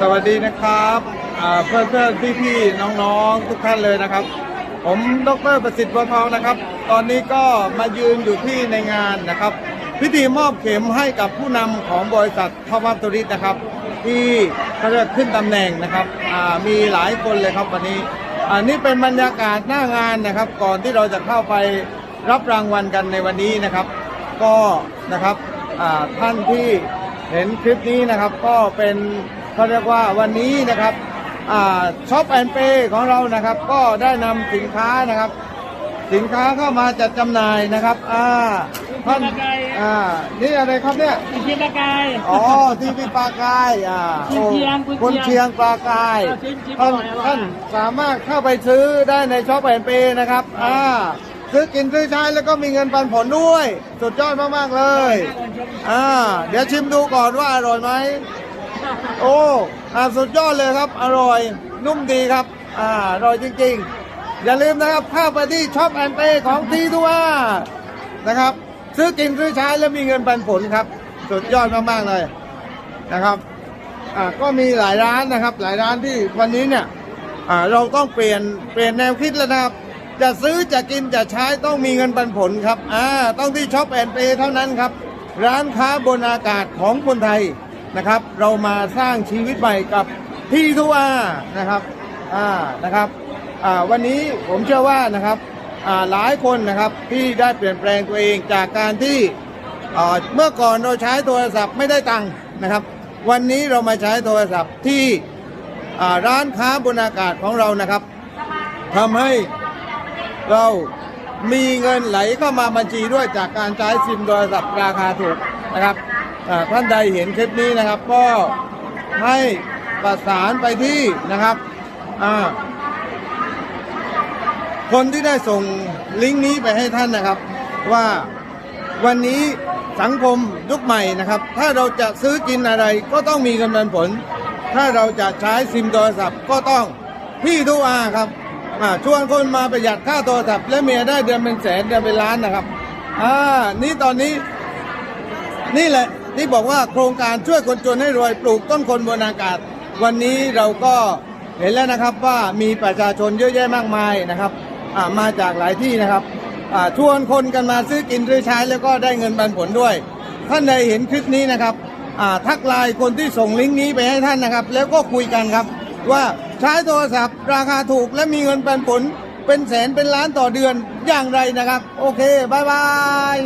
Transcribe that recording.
สวัสดีนะครับเพื่อนเพื่อนพี่พี่ๆน้องๆ ทุกท่านเลยนะครับ ผมดรประสิทธิ์บัวทองนะครับ ตอนนี้ก็มายืนอยู่ที่ในงานนะครับ พิธีมอบเข็มให้กับผู้นำของบริษัททอมัสตุริสนะครับ ที่เขาเรียกขึ้นตำแหน่งนะครับมีหลายคนเลยครับวันนี้ อันนี้เป็นบรรยากาศหน้างานนะครับ ก่อนที่เราจะเข้าไปรับรางวัลกันในวันนี้นะครับ ก็นะครับท่านที่เห็นคลิปนี้นะครับก็เป็น เขาเรียกว่าวันนี้นะครับช็อปแอนเปของเรานะครับ ก็ได้นำสินค้านะครับ สินค้าเข้ามาจัดจำหน่ายนะครับอ่าท่านอ่านี่อะไรครับเนี่ยอีกทีละกายอ๋อที่พี่ปลากายอ่ากุนเชียงกุนเชียงคนเชียงปลากายเอาชิมชิมท่านอร่อยอร่อยท่านสามารถเข้าไปซื้อได้ในช็อปแอนเปนะครับอ่าซื้อกินซื้อใช้แล้วก็มีเงินปันผลด้วย สุดยอดมาก ๆ เลย อ่า เดี๋ยวชิมดูก่อนว่าอร่อยไหม โอ้อ่าสุดยอดเลยครับ อร่อยนุ่มดีครับอ่าอร่อยจริงๆ อย่าลืมนะครับเข้าไปที่ช็อปแอนเปของทีทัวนะครับ ซื้อกินซื้อใช้แล้วมีเงินปันผลครับ สุดยอดมากๆเลยนะครับอ่าก็มีหลายร้านนะครับ หลายร้านที่วันนี้เนี่ยอ่าเราต้องเปลี่ยนเปลี่ยนแนวคิดแล้วนะครับ จะซื้อจะกินจะใช้ต้องมีเงินปันผลครับอ่าต้องที่ช็อปแอนเปเท่านั้นครับ ร้านค้าบนอากาศของคนไทย นะครับ เรามาสร้างชีวิตใหม่กับที่ทัวนะครับอ่านะครับอ่าวันนี้ผมเชื่อว่านะครับอ่าหลายคนนะครับที่ได้เปลี่ยนแปลงตัวเองจากการที่อ่าเมื่อก่อนเราใช้โทรศัพท์ไม่ได้ตังค์นะครับ วันนี้เรามาใช้โทรศัพท์ที่อ่าร้านค้าบนอากาศของเรานะครับทำให้เรามีเงินไหลเข้ามาบัญชีด้วยจากการใช้ซิมโทรศัพท์ราคาถูกนะครับ ท่านใดเห็นคลิปนี้นะครับ ก็ให้ประสานไปที่นะครับคนที่ได้ส่งลิงก์นี้ไปให้ท่านนะครับ ว่าวันนี้สังคมยุคใหม่นะครับ ถ้าเราจะซื้อกินอะไรก็ต้องมีเงินปันผล ถ้าเราจะใช้ซิมโทรศัพท์ก็ต้องพี่ทุอาครับชวนคนมาประหยัดค่าโทรศัพท์และเมียได้เดือนเป็นแสนเดือนเป็นล้านนะครับ อ่า นี่ตอนนี้ นี่แหละ ที่บอกว่าโครงการช่วยคนจนให้รวยปลูกต้นคนบนอากาศ วันนี้เราก็เห็นแล้วนะครับว่ามีประชาชนเยอะแยะมากมายนะครับมาจากหลายที่นะครับชวนคนกันมาซื้อกินซื้อใช้แล้วก็ได้เงินปันผลด้วย ท่านใดเห็นคลิปนี้นะครับทักไลน์คนที่ส่งลิงก์นี้ไปให้ท่านนะครับ แล้วก็คุยกันครับว่าใช้โทรศัพท์ ราคาถูกและมีเงินปันผลเป็นแสนเป็นล้านต่อเดือนอย่างไรนะครับ โอเคบายบาย